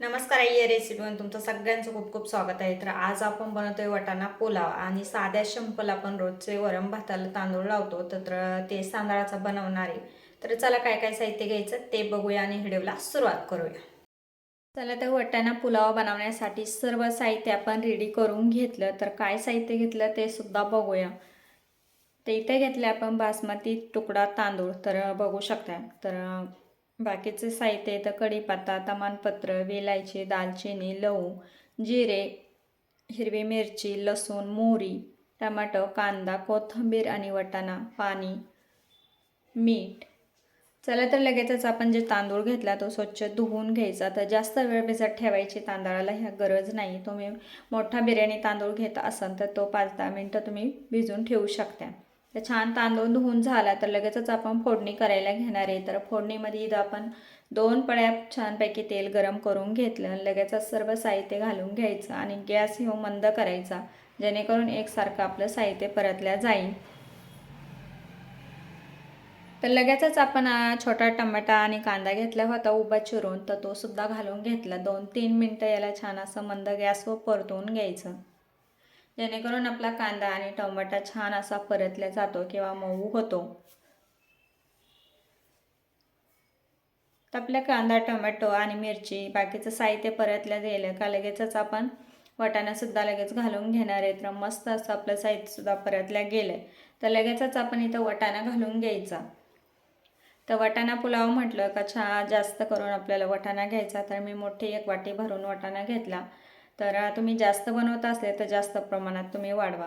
नमस्कार आई या रेसिपीमध्ये तुमचं सगळ्यांचं खूप खूप स्वागत आहे. तर आज आपण बनवतोय वटाणा पुलाव आणि साध्या शंपल आपण रोजचे वरम भाताला तांदूळ लावतो. तर ते तांदळाचा बनवणार आहे. तर चला काय काय साहित्य घ्यायचं ते बघूया आणि व्हिडिओला सुरुवात करूया. चला तर वटाणा पुलाव बनवण्यासाठी सर्व साहित्य आपण रेडी करून घेतलं. तर काय साहित्य घेतलं ते सुद्धा बघूया. ते इथे घेतले आपण बासमती तुकडा तांदूळ. तर बघू शकता. तर बाकीचे साहित्य येतं कढीपत्ता तमानपत्र वेलायची दालचिनी लवू जिरे हिरवी मिरची लसूण मोहरी टमाटो कांदा कोथिंबीर आणि वटाणा पाणी मीठ. चला तर लगेचच आपण जे तांदूळ घेतला तो स्वच्छ धुवून घ्यायचा. तर जास्त वेळ भिजत ठेवायची तांदळाला ह्या गरज नाही. तुम्ही मोठा बिर्याणी तांदूळ घेत असाल तर तो पाच दहा मिनटं तुम्ही भिजून ठेवू शकता. तर छान तांदूळ धुवून झाला तर लगेचच आपण फोडणी करायला घेणार आहे. तर फोडणीमध्ये इथं आपण दोन पळ्या छानपैकी तेल गरम करून घेतलं लगेचच सर्व साहित्य घालून घ्यायचं आणि गॅस हे मंद करायचा जेणेकरून एकसारखं आपलं साहित्य परतल्या जाईल. तर लगेचच आपण छोटा टमाटा आणि कांदा घेतला होता उभा चिरून तर तो सुद्धा घालून घेतला. दोन तीन मिनटं याला छान असं मंद गॅसवर परतवून घ्यायचं. जेणेकरून आपला कांदा आणि टमाटा छान असा परतला जातो किंवा मऊ होतो. तर आपल्या कांदा टोमॅटो आणि मिरची बाकीचं साहित्य परतल्या गेलं का लगेचच आपण वाटाणासुद्धा लगेच घालून घेणार आहे. तर मस्त असं आपलं साहित्यसुद्धा परतल्या गेलं आहे तर लगेचच आपण इथं वटाणा घालून घ्यायचा. तर वटाणा पुलाव म्हटलं का छा जास्त करून आपल्याला वटाणा घ्यायचा. तर मी मोठी एक वाटी भरून वटाणा घेतला. तर तुम्ही जास्त बनवत असले तर जास्त प्रमाणात तुम्ही वाढवा.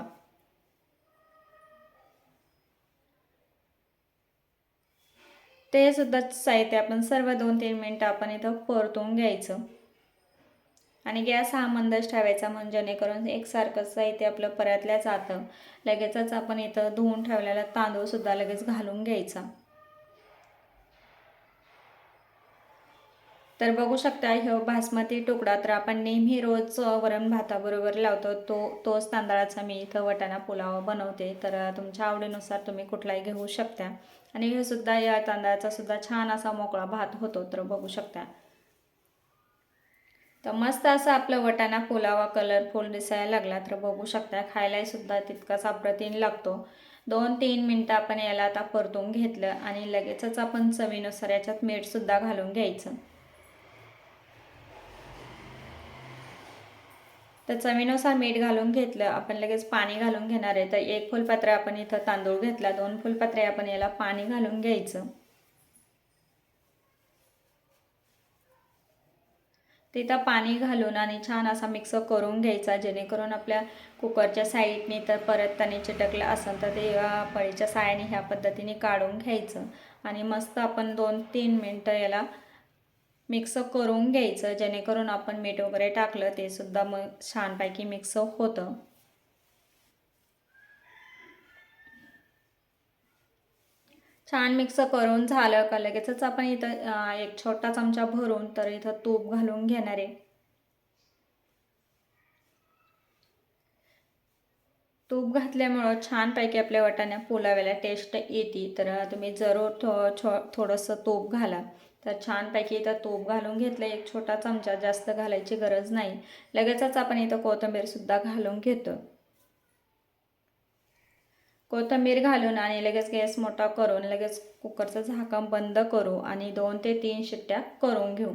ते सुद्धा साहित्य आपण सर्व दोन तीन मिनटं आपण इथं परतून घ्यायचं. आणि गॅस हा मंदच ठेवायचा म्हणजे जेणेकरून एकसारखं साहित्य आपलं परतल्या जातं. लगेचच आपण इथं धुवून ठेवलेला तांदूळसुद्धा लगेच घालून घ्यायचा. तर बघू शकता ह्यो बासमती तुकडा तर आपण नेहमी रोज वरण भाताबरोबर लावतो. तो तोच तांदळाचा मी इथं वटाणा पुलाव बनवते. तर तुमच्या आवडीनुसार तुम्ही कुठलाही घेऊ शकता. आणि हे सुद्धा या तांदळाचा सुद्धा छान असा मोकळा भात होतो तर बघू शकता. तर मस्त असा आपला वटाणा पुलावा कलरफुल दिसायला लागला तर बघू शकता खायलाही सुद्धा तितकाच अप्रतिम लागतो. दोन तीन मिनटं आपण याला आता परतून घेतलं आणि लगेचच आपण चवीनुसार याच्यात मीठसुद्धा घालून घ्यायचं. तर चवीनुसार मीठ घालून घेतलं. आपण लगेच पाणी घालून घेणार आहे. तर एक फुलपात्र आपण इथं तांदूळ घेतला. दोन फुलपात्रे आपण याला पाणी घालून घ्यायचं. तिथं पाणी घालून आणि छान असा मिक्स करून घ्यायचा. जेणेकरून आपल्या कुकरच्या साईडने तर परत त्याने चिटकलं असेल तर ते पळीच्या सायाने ह्या पद्धतीने काढून घ्यायचं. आणि मस्त आपण दोन तीन मिनटं याला मिक्स करून घ्यायचं जेणेकरून आपण मीठ वगैरे टाकलं ते सुद्धा मग छानपैकी मिक्स होतं. छान मिक्स करून झालं का लगेचच आपण इथं एक छोटा चमचा भरून तर इथं तूप घालून घेणार आहे. तूप घातल्यामुळं छानपैकी आपल्या वाटाण्या पुलाव्याला टेस्ट येते. तर तुम्ही जरूर थो थोडंसं तूप घाला. तर छानपैकी इथं तूप घालून घेतलं एक छोटा चमचा जास्त घालायची गरज नाही. लगेचच आपण इथं कोथिंबीरसुद्धा घालून घेतो. कोथिंबीर घालून आणि लगेच गॅस मोठा करून लगेच कुकरचं झाकण बंद करू आणि दोन ते तीन शिट्ट्या करून घेऊ.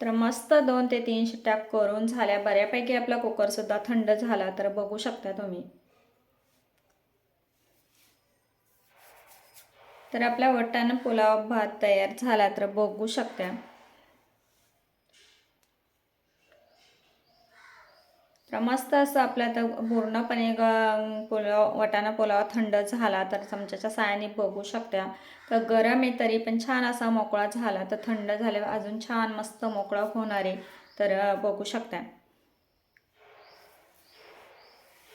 तर मस्त दोन ते तीन शिट्ट्या करून झाल्या. बऱ्यापैकी आपला कुकरसुद्धा थंड झाला. तर बघू शकता तुम्ही. तर आपला वटाणा पुलाव भात तयार झाला तर बघू शकता. तर मस्त असं आपला तर पूर्णपणे पुलाव वटाणा पुलाव थंड झाला तर चमच्याच्या सायाने बघू शकता. तर गरम आहे तरी पण छान असा मोकळा झाला तर थंड झाल्यावर अजून छान मस्त मोकळा होणार आहे. तर बघू शकता.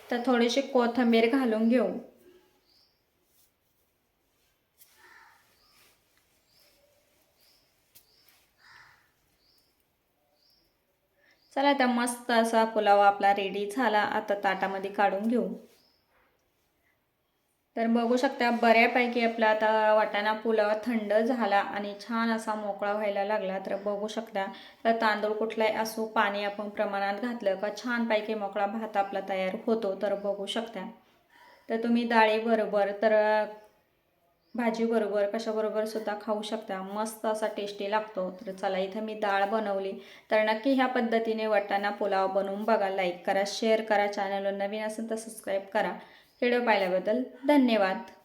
तर थोडीशी कोथिंबीर घालून घेऊ. चला आता मस्त असा पुलाव आपला रेडी झाला. आता ताटामध्ये काढून घेऊ. तर बघू शकता बऱ्यापैकी आपला आता वाटाणा पुलाव थंड झाला आणि छान असा मोकळा व्हायला लागला. तर बघू शकता तर तांदूळ कुठलाही असो पाणी आपण प्रमाणात घातलं का छानपैकी मोकळा भात आपला तयार होतो. तर बघू शकता. तर तुम्ही डाळीबरोबर तर भाजीबरोबर कशाबरोबर सुद्धा खाऊ शकता. मस्त असा टेस्टी लागतो. तर चला इथं मी डाळ बनवली. तर नक्की ह्या पद्धतीने वाटाणा पुलाव बनवून बघा. लाईक करा शेअर करा. चॅनलवर नवीन असेल तर सबस्क्राईब करा. व्हिडिओ पाहिल्याबद्दल धन्यवाद.